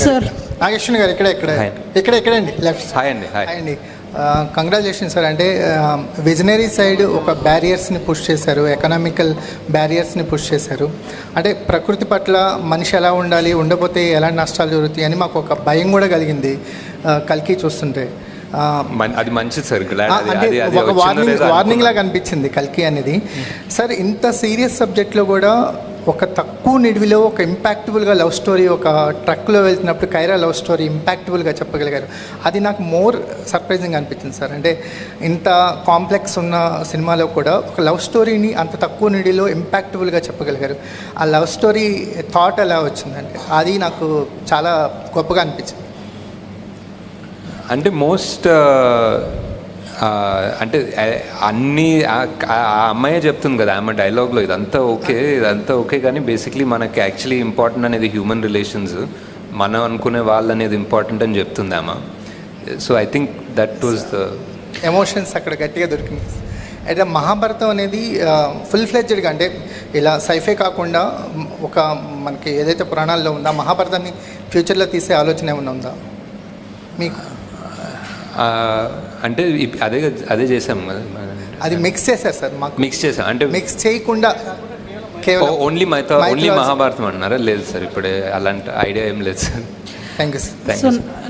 Sir. Nageswari గారు ఇక్కడ ఇక్కడ. ఇక్కడ ఎక్కడండి లెఫ్ట్ హాయ్ అండి హాయ్ అండి. కంగ్రాచులేషన్ సార్ అంటే విజనరీ సైడ్ ఒక బ్యారియర్స్ని పుష్ చేశారు ఎకనామికల్ బ్యారియర్స్ని పుష్ చేశారు. అంటే ప్రకృతి పట్ల మనిషి ఎలా ఉండాలి ఉండకపోతే ఎలాంటి నష్టాలు జరుగుతాయి అని మాకు ఒక భయం కూడా కలిగింది కల్కి చూస్తుంటే. అది మంచిది సార్ వార్నింగ్ వార్నింగ్ లాగా. అనిపించింది కల్కి అనేది. సార్ ఇంత సీరియస్ సబ్జెక్ట్లో కూడా ఒక తక్కువ నిడివిలో ఒక ఇంపాక్టబుల్గా లవ్ స్టోరీ ఒక ట్రక్లో వెళ్తున్నప్పుడు కైరా లవ్ స్టోరీ ఇంపాక్టబుల్గా చెప్పగలిగారు. అది నాకు మోర్ సర్ప్రైజింగ్ అనిపించింది సార్. అంటే ఇంత కాంప్లెక్స్ ఉన్న సినిమాలో కూడా ఒక లవ్ స్టోరీని అంత తక్కువ నిడిలో ఇంపాక్టబుల్గా చెప్పగలిగారు. ఆ లవ్ స్టోరీ థాట్ ఎలా వచ్చిందంటే అది నాకు చాలా గొప్పగా అనిపించింది. అంటే మోస్ట్ అంటే అన్నీ అన్ని ఆ- అమ్మాయే చెప్తుంది కదా ఆమె డైలాగ్లో ఇదంతా ఓకే ఇదంతా ఓకే కానీ బేసిక్లీ మనకి యాక్చువల్లీ ఇంపార్టెంట్ అనేది హ్యూమన్ రిలేషన్స్. మనం అనుకునే వాళ్ళు అనేది ఇంపార్టెంట్ అని చెప్తుంది ఆమె. So I think that was the emotions అక్కడ గట్టిగా దొరికింది. అయితే మహాభారతం అనేది ఫుల్ ఫ్లెడ్జ్డ్గా అంటే ఇలా సైఫే కాకుండా ఒక మనకి ఏదైతే పురాణాల్లో ఉందో మహాభారతాన్ని ఫ్యూచర్లో తీసే ఆలోచన ఏమైనా ఉందా? మీకు? అంటే అదే అదే చేసాం అది మిక్స్ చేశారు సార్ మాకు. మిక్స్ చేసాం అంటే మిక్స్ చేయకుండా కేవలం ఓన్లీ మైథా ఓన్లీ. మహాభారతం అన్నారా? లేదు సార్ ఇప్పుడే అలాంటి ఐడియా ఏం లేదు sir. Thank you sir thank you